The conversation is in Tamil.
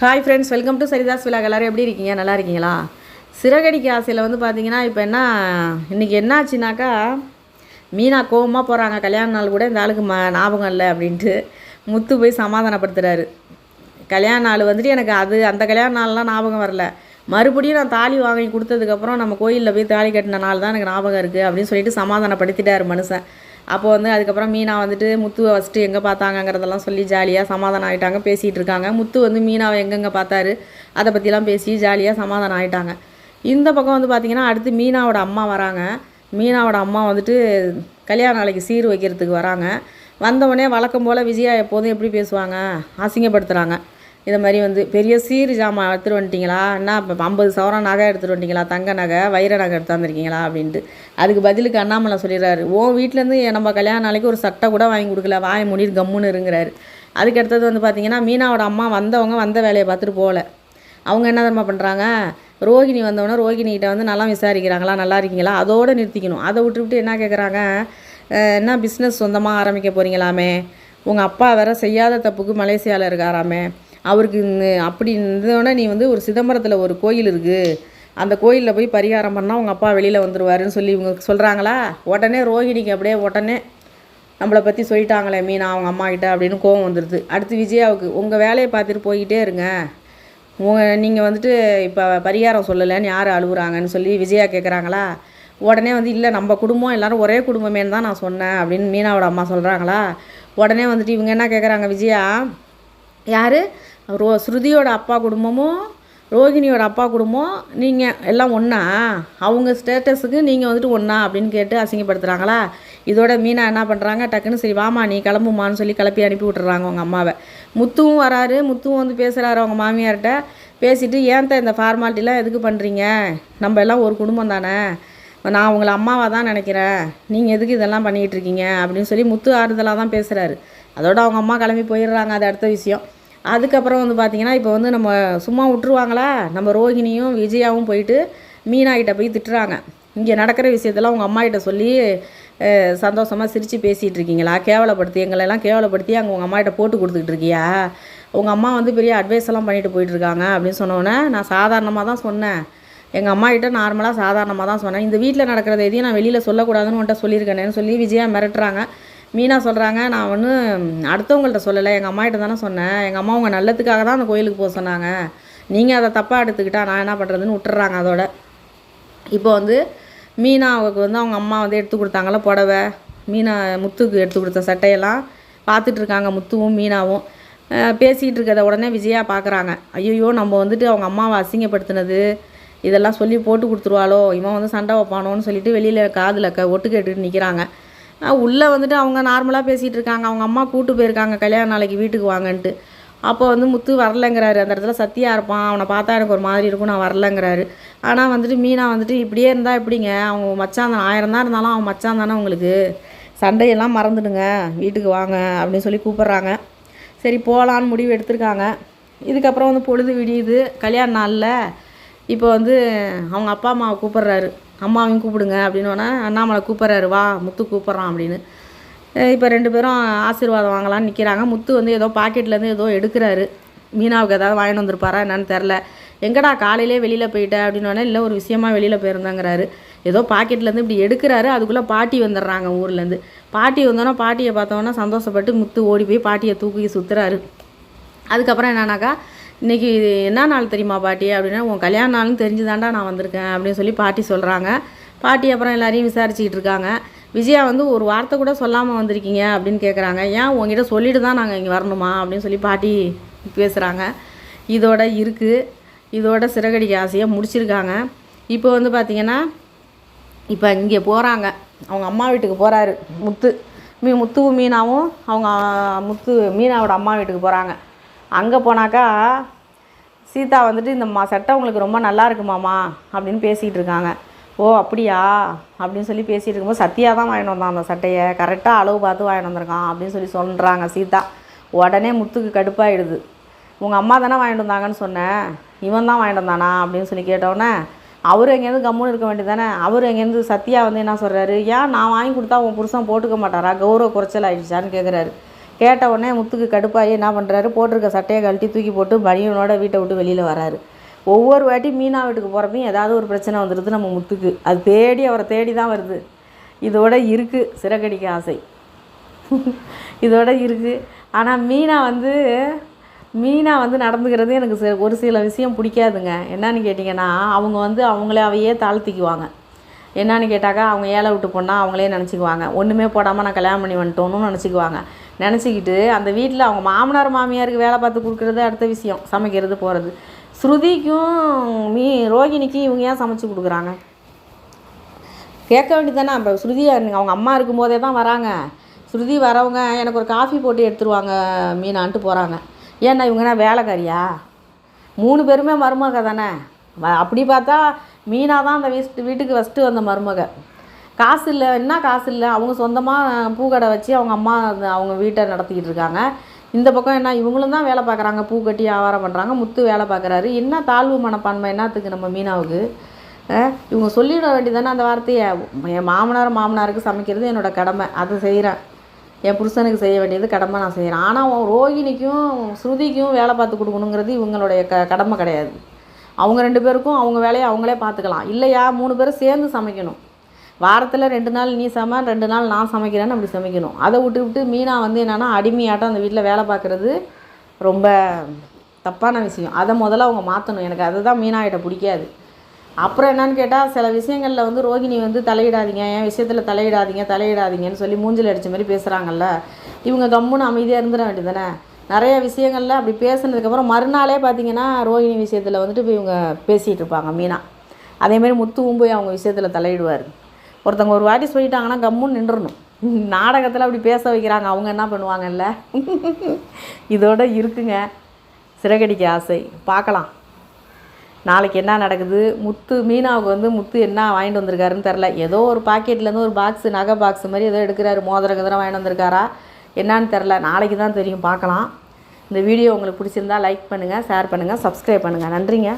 ஹாய் ஃப்ரெண்ட்ஸ் வெல்கம் டு சரிதாஸ் விழா எல்லோரும் எப்படி இருக்கீங்க? நல்லா இருக்கீங்களா? சிறகடிக்க ஆசையில் வந்து பார்த்தீங்கன்னா இப்போ என்ன இன்றைக்கி என்ன ஆச்சுனாக்கா மீனா கோபமாக போகிறாங்க கல்யாண நாள் கூட இந்த ஆளுக்கு ம ஞாபகம் இல்லை அப்படின்ட்டு முத்து போய் சமாதானப்படுத்துகிறாரு கல்யாண நாள் வந்துட்டு எனக்கு அது அந்த கல்யாண நாள்லாம் ஞாபகம் வரல. மறுபடியும் நான் தாலி வாங்கி கொடுத்ததுக்கப்புறம் நம்ம கோயிலில் போய் தாலி கட்டின நாள் தான் எனக்கு ஞாபகம் இருக்குது அப்படின்னு சொல்லிட்டு சமாதானப்படுத்திட்டார் மனுஷன். அப்போ வந்து அதுக்கப்புறம் மீனா வந்துட்டு முத்துவை ஃபஸ்ட்டு எங்கே பார்த்தாங்கங்கிறதெல்லாம் சொல்லி ஜாலியாக சமாதானம் ஆகிட்டாங்க பேசிகிட்டு இருக்காங்க. முத்து வந்து மீனாவை எங்கெங்கே பார்த்தாரு அதை பற்றிலாம் பேசி ஜாலியாக சமாதானம் ஆகிட்டாங்க இந்த பக்கம் வந்து பார்த்திங்கன்னா அடுத்து மீனாவோட அம்மா வராங்க. மீனாவோட அம்மா வந்துட்டு கல்யாண நாளைக்கு சீர் வைக்கிறதுக்கு வராங்க. வந்தவுடனே வழக்கம் போல் விஜயா எப்போதும் எப்படி பேசுவாங்க? அசிங்கப்படுத்துகிறாங்க இதை மாதிரி வந்து பெரிய சீர் ஜாமான் எடுத்துகிட்டு வந்துட்டிங்களா? என்ன இப்போ ஐம்பது சவரம் நகை எடுத்துகிட்டு வந்துட்டிங்களா? தங்க நகை வைர நகை எடுத்து வந்திருக்கீங்களா அப்படின்ட்டு. அதுக்கு பதிலுக்கு அண்ணாமலை சொல்லிடுறாரு. ஓ வீட்டிலேருந்து நம்ம கல்யாண நாளைக்கு ஒரு சட்டை கூட வாங்கி கொடுக்கல. வாயை மூடிட்டு கம்முன்னு இருங்கிறாரு. அதுக்கு அடுத்தது வந்து பார்த்தீங்கன்னா மீனாவோட அம்மா வந்தவங்க வந்த வேலையை பார்த்துட்டு போகல. அவங்க என்ன தர்மா பண்ணுறாங்க ரோகிணி வந்தவொடனே ரோகிணிகிட்ட வந்து நல்லா விசாரிக்கிறாங்களா? நல்லா இருக்கீங்களா? அதோடு நிறுத்திக்கணும். அதை விட்டுவிட்டு என்ன கேட்குறாங்க என்ன பிஸ்னஸ் சொந்தமாக ஆரம்பிக்க போகிறீங்களாமே உங்கள் அப்பா வேற செய்யாத தப்புக்கு மலேசியாவில் இருக்காராமே? அவருக்கு அப்படி இருந்தோடனே நீ வந்து ஒரு சிதம்பரத்தில் ஒரு கோயில் இருக்குது அந்த கோயிலில் போய் பரிகாரம் பண்ணால் உங்கள் அப்பா வெளியில் வந்துடுவாருன்னு சொல்லி இவங்க சொல்கிறாங்களா உடனே ரோஹிணிக்கு அப்படியே உடனே நம்மளை பற்றி சொல்லிட்டாங்களே மீனா அவங்க அம்மா கிட்ட அப்படின்னு கோவம் வந்துடுது அடுத்து விஜயாவுக்கு உங்கள் வேலையை பார்த்துட்டு போய்கிட்டே இருங்க. உங்க நீங்கள் வந்துட்டு இப்போ பரிகாரம் சொல்லலைன்னு யார் அழுகுறாங்கன்னு சொல்லி விஜயா கேட்குறாங்களா உடனே வந்து இல்லை நம்ம குடும்பம் எல்லாரும் ஒரே குடும்பமேன்னு தான் நான் சொன்னேன் அப்படின்னு மீனாவோட அம்மா சொல்கிறாங்களா உடனே வந்துட்டு இவங்க என்ன கேட்குறாங்க விஜயா? யார்? ரோ ஸ்ருதியோட அப்பா குடும்பமும் ரோகிணியோட அப்பா குடும்பம் நீங்கள் எல்லாம் ஒன்றா அவங்க ஸ்டேட்டஸுக்கு நீங்கள் வந்துட்டு ஒன்றா அப்படின்னு கேட்டு அசிங்கப்படுத்துகிறாங்களா இதோட மீனா என்ன பண்ணுறாங்க டக்குன்னு சரி வாமா நீ கிளம்புமான்னு சொல்லி கிளப்பி அனுப்பி விட்டுறாங்க அவங்க அம்மாவை. முத்துவும் வராரு. முத்துவும் வந்து பேசுகிறாரு அவங்க மாமியார்கிட்ட. பேசிட்டு ஏன் இந்த ஃபார்மாலிட்டிலாம் எதுக்கு பண்ணுறீங்க நம்ம எல்லாம் ஒரு குடும்பம் தானே? நான் உங்களை அம்மாவாக தான் நினைக்கிறேன். நீங்கள் எதுக்கு இதெல்லாம் பண்ணிகிட்டு இருக்கீங்க? அப்படின்னு சொல்லி முத்து ஆறுதலாக தான் பேசுகிறாரு அதோட அவங்க அம்மா கிளம்பி போயிடுறாங்க. அது அடுத்த விஷயம். அதுக்கப்புறம் வந்து பார்த்திங்கன்னா இப்போ வந்து நம்ம சும்மா விட்டுருவாங்களா? நம்ம ரோஹிணியும் விஜயாவும் போயிட்டு மீனாகிட்ட போய் திட்டுறாங்க. இங்கே நடக்கிற விஷயத்தெல்லாம் உங்கள் அம்மாகிட்ட சொல்லி சந்தோஷமாக சிரித்து பேசிகிட்டு இருக்கீங்களா? கேவலப்படுத்தி எங்களெல்லாம் கேவலப்படுத்தி அங்கே உங்கள் அம்மாகிட்ட போட்டு கொடுத்துக்கிட்டு இருக்கியா? உங்கள் அம்மா வந்து பெரிய அட்வைஸ் எல்லாம் பண்ணிட்டு போயிட்டுருக்காங்க அப்படின்னு சொன்னோன்னே நான் சாதாரணமாக தான் சொன்னேன். எங்கள் அம்மாகிட்ட நார்மலாக சாதாரணமாக தான் சொன்னேன். இந்த வீட்டில் நடக்கிறத எதையும் நான் வெளியில் சொல்லக்கூடாதுன்னு உன்ட்ட சொல்லியிருக்கேன்னு சொல்லி விஜயா மிரட்டுறாங்க. மீனா சொல்கிறாங்க நான் ஒன்று அடுத்தவங்கள்ட்ட சொல்லலை எங்கள் அம்மாகிட்ட தானே சொன்னேன். எங்கள் அம்மா உங்கள் நல்லதுக்காக தான் அந்த கோயிலுக்கு போக சொன்னாங்க. நீங்கள் அதை தப்பாக எடுத்துக்கிட்டா நான் என்ன பண்ணுறதுன்னு விட்டுறாங்க அதோட. இப்போ வந்து மீனாவுக்கு வந்து அவங்க அம்மா வந்து எடுத்து கொடுத்தாங்கள புடவை. மீனா முத்துக்கு எடுத்து கொடுத்த சட்டையெல்லாம் பார்த்துட்ருக்காங்க முத்துவும் மீனாவும். பேசிகிட்டு இருக்கிறத உடனே விஜயா பார்க்குறாங்க ஐயோ நம்ம வந்துட்டு அவங்க அம்மாவை அசிங்கப்படுத்தினது. இதெல்லாம் சொல்லி போட்டு கொடுத்துருவாளோ? இவன் வந்து சண்டை வைப்பானோன்னு சொல்லிட்டு வெளியில் காதில் க ஒட்டு கேட்டுட்டு நிற்கிறாங்க உள்ளே வந்துட்டு அவங்க நார்மலாக பேசிகிட்டு இருக்காங்க. அவங்க அம்மா கூட்டு போயிருக்காங்க. கல்யாண நாளைக்கு வீட்டுக்கு வாங்கன்ட்டு. அப்போ வந்து முத்து வரலங்கிறாரு. அந்த இடத்துல சத்தியாக இருப்பான். அவனை பார்த்தா எனக்கு ஒரு மாதிரி இருக்கும். நான் வரலங்கிறாரு. ஆனால் வந்துட்டு மீனா வந்துட்டு இப்படியே இருந்தால் எப்படிங்க? அவங்க மச்சான் தான். ஆயிரம் தான் இருந்தாலும் அவன் மச்சான் தானே உங்களுக்கு? சண்டையெல்லாம் மறந்துடுங்க. வீட்டுக்கு வாங்க அப்படின்னு சொல்லி கூப்பிட்றாங்க. சரி போகலான்னு முடிவு எடுத்திருக்காங்க. இதுக்கப்புறம் வந்து பொழுது விடியுது. கல்யாண நாளில் இப்போ வந்து அவங்க அப்பா அம்மாவை கூப்பிட்றாரு. அம்மாவையும் கூப்பிடுங்க அப்படின்னோடனே அண்ணாமலை கூப்பிட்றாரு வா முத்து கூப்பிட்றான் அப்படின்னு. இப்போ ரெண்டு பேரும் ஆசீர்வாதம் வாங்கலாம்னு நிற்கிறாங்க முத்து வந்து ஏதோ பாக்கெட்லேருந்து ஏதோ எடுக்கிறாரு. மீனாவுக்கு ஏதாவது வாங்கிட்டு வந்திருப்பாரா என்னன்னு தெரில எங்கடா காலையிலே வெளியில் போயிட்டேன் அப்படின்னோடனே இல்லை ஒரு விஷயமா வெளியில் போயிருந்தாங்கிறாரு. ஏதோ பாக்கெட்லேருந்து இப்படி எடுக்கிறாரு. அதுக்குள்ளே பாட்டி வந்துடுறாங்க ஊர்லேருந்து பாட்டி வந்தோன்னா பாட்டியை பார்த்தோன்னே சந்தோஷப்பட்டு முத்து ஓடி போய் பாட்டியை தூக்கி சுற்றுறாரு அதுக்கப்புறம் என்னன்னாக்கா இன்றைக்கி என்ன நாள் தெரியுமா பாட்டி அப்படின்னா உன் கல்யாண நாள்னு தெரிஞ்சுதாண்டா நான் வந்திருக்கேன் அப்படின்னு சொல்லி பாட்டி சொல்கிறாங்க பாட்டி அப்புறம் எல்லாரையும் விசாரிச்சுக்கிட்டு இருக்காங்க. விஜயா வந்து ஒரு வார்த்தை கூட சொல்லாமல் வந்திருக்கீங்க அப்படின்னு கேட்குறாங்க ஏன் உங்ககிட்ட சொல்லிட்டு தான் நாங்கள் இங்கே வரணுமா அப்படின்னு சொல்லி பாட்டி பேசுகிறாங்க இதோட இருக்குது இதோட சிறகடிக்க ஆசையை முடிச்சிருக்காங்க. இப்போ வந்து பார்த்திங்கன்னா இப்போ இங்கே போகிறாங்க அவங்க அம்மா வீட்டுக்கு போகிறாரு முத்து மீ முத்துவும் மீனாவும் அவங்க முத்து மீனாவோட அம்மா வீட்டுக்கு போகிறாங்க அங்கே போனாக்கா சீதா வந்துட்டு இந்த மா சட்டை உங்களுக்கு ரொம்ப நல்லா இருக்குமாமா அப்படின்னு பேசிகிட்டு இருக்காங்க. ஓ அப்படியா? அப்படின்னு சொல்லி பேசிகிட்டு இருக்கும்போது சத்யா தான் வாங்கிட்டு வந்தான் அந்த சட்டையை. கரெக்டாக அளவு பார்த்து வாங்கிட்டு வந்திருக்கான் அப்படின்னு சொல்லி சொல்கிறாங்க சீதா. உடனே முத்துக்கு கடுப்பாயிடுது. உங்கள் அம்மா தானே வாங்கிட்டு வந்தாங்கன்னு சொன்னேன் இவன் தான் வாங்கிட்டு வந்தானா? அப்படின்னு சொல்லி கேட்டோன்னே அவர் எங்கேருந்து கம்முன்னு இருக்க வேண்டியதானே அவர் எங்கேருந்து சத்யா வந்து என்ன சொல்கிறாரு ஏன் நான் வாங்கி கொடுத்தா உன் புருஷன் போட்டுக்க மாட்டாரா? கௌரவ குறைச்சல் ஆயிடுச்சான்னு கேட்குறாரு கேட்ட உடனே முத்துக்கு கடுப்பாகி என்ன பண்ணுறாரு போட்டிருக்க சட்டையை கழட்டி தூக்கி போட்டு பனியனோட வீட்டை விட்டு வெளியில் வராரு. ஒவ்வொரு வாட்டி மீனா வீட்டுக்கு போகிறப்பையும் ஏதாவது ஒரு பிரச்சனை வந்துடுது நம்ம முத்துக்கு. அது தேடி அவரை தேடி தான் வருது. இதோட இருக்குது சிறகடிக்க ஆசை. இதோட இருக்குது ஆனால் மீனா வந்து மீனா வந்து நடந்துக்கிறது எனக்கு சி- ஒரு சில விஷயம் பிடிக்காதுங்க. என்னன்னு கேட்டிங்கன்னா அவங்க வந்து அவங்களே அவையே தாழ்த்திக்குவாங்க. என்னன்னு கேட்டாக்கா அவங்க ஏழை விட்டு போனால் அவங்களே நினச்சிக்குவாங்க. ஒன்றுமே போடாமல் நான் கல்யாணம் பண்ணி வந்துட்டோன்னு நினச்சிக்குவாங்க. நினச்சிக்கிட்டு அந்த வீட்டில் அவங்க மாமனார் மாமியாருக்கு வேலை பார்த்து கொடுக்குறது அடுத்த விஷயம் சமைக்கிறது போகிறது ஸ்ருதிக்கும் மீ ரோகிணிக்கும் இவங்க ஏன் சமைச்சு கொடுக்குறாங்க? கேட்க வேண்டியதானே இப்போ ஸ்ருதி அவங்க அம்மா இருக்கும்போதே தான் வராங்க. ஸ்ருதி வரவங்க எனக்கு ஒரு காஃபி போட்டு எடுத்துருவாங்க மீனான்ட்டு போகிறாங்க ஏன்னா இவங்கன்னா வேலைக்காரியா? மூணு பேருமே மருமக தானே அப்படி பார்த்தா மீனா தான் அந்த வீட்டு வீட்டுக்கு ஃபஸ்ட்டு வந்த மருமக. காசு இல்லை என்ன காசு இல்லை அவங்க சொந்தமாக பூக்கடை வச்சு அவங்க அம்மா அவங்க வீட்டை நடத்திக்கிட்டு இருக்காங்க. இந்த பக்கம் என்ன இவங்களும் தான் வேலை பார்க்குறாங்க. பூ கட்டி வியாபாரம் பண்ணுறாங்க முத்து வேலை பார்க்குறாரு. என்ன தாழ்வு மனப்பான்மை? என்னத்துக்கு நம்ம மீனாவுக்கு? இவங்க சொல்லிட வேண்டியதானே அந்த வார்த்தையை. என் மாமனார் மாமனாருக்கு சமைக்கிறது என்னோட கடமை. அதை செய்கிறேன் என் புருஷனுக்கு செய்ய வேண்டியது கடமை நான் செய்கிறேன் ஆனால் ரோகிணிக்கும் ஸ்ருதிக்கும் வேலை பார்த்து கொடுக்கணுங்கிறது இவங்களுடைய க கடமை கிடையாது. அவங்க ரெண்டு பேருக்கும் அவங்க வேலையை அவங்களே பார்த்துக்கலாம். இல்லையா? மூணு பேரும் சேர்ந்து சமைக்கணும். வாரத்தில் ரெண்டு நாள் நீ சம ரெண்டு நாள் நான் சமைக்கிறேன்னு அப்படி சமைக்கணும். அதை விட்டு விட்டு மீனா வந்து என்னென்னா அடிமையாட்டம் அந்த வீட்டில் வேலை பார்க்குறது ரொம்ப தப்பான விஷயம். அதை முதல்ல அவங்க மாற்றணும் எனக்கு அதுதான் மீனாகிட்ட பிடிக்காது. அப்புறம் என்னன்னு கேட்டால் சில விஷயங்களில் வந்து ரோகிணி வந்து தலையிடாதீங்க என் விஷயத்தில் தலையிடாதீங்க தலையிடாதீங்கன்னு சொல்லி மூஞ்சில் அடித்த மாதிரி பேசுகிறாங்கல்ல இவங்க கம்முன்னு அமைதியாக இருந்துட வேண்டியதானே நிறைய விஷயங்களில் அப்படி பேசுனதுக்கப்புறம் மறுநாளே பார்த்தீங்கன்னா ரோகிணி விஷயத்தில் வந்துட்டு போய் இவங்க பேசிகிட்டு இருப்பாங்க மீனா. அதேமாரி முத்துவும் போய் அவங்க விஷயத்தில் தலையிடுவார். ஒருத்தவங்க ஒரு வாட்டி சொல்லிட்டாங்கன்னா கம்முன்னு நின்றுணும் நாடகத்தில் அப்படி பேச வைக்கிறாங்க. அவங்க என்ன பண்ணுவாங்கல்ல? இதோட இருக்குங்க. சிறகடிக்க ஆசை. பார்க்கலாம். நாளைக்கு என்ன நடக்குது? முத்து மீனாவுக்கு வந்து முத்து என்ன வாங்கிட்டு வந்திருக்காருன்னு தெரில ஏதோ ஒரு பாக்கெட்லேருந்து ஒரு பாக்ஸு நகை பாக்ஸ் மாதிரி ஏதோ எடுக்கிறாரு. மோதிர கதிரம் வாங்கிட்டு வந்திருக்காரா? என்னன்னு தெரில நாளைக்கு தான் தெரியும். பார்க்கலாம். இந்த வீடியோ உங்களுக்கு பிடிச்சிருந்தா லைக் பண்ணுங்கள் ஷேர் பண்ணுங்கள் சப்ஸ்கிரைப் பண்ணுங்கள் நன்றிங்க.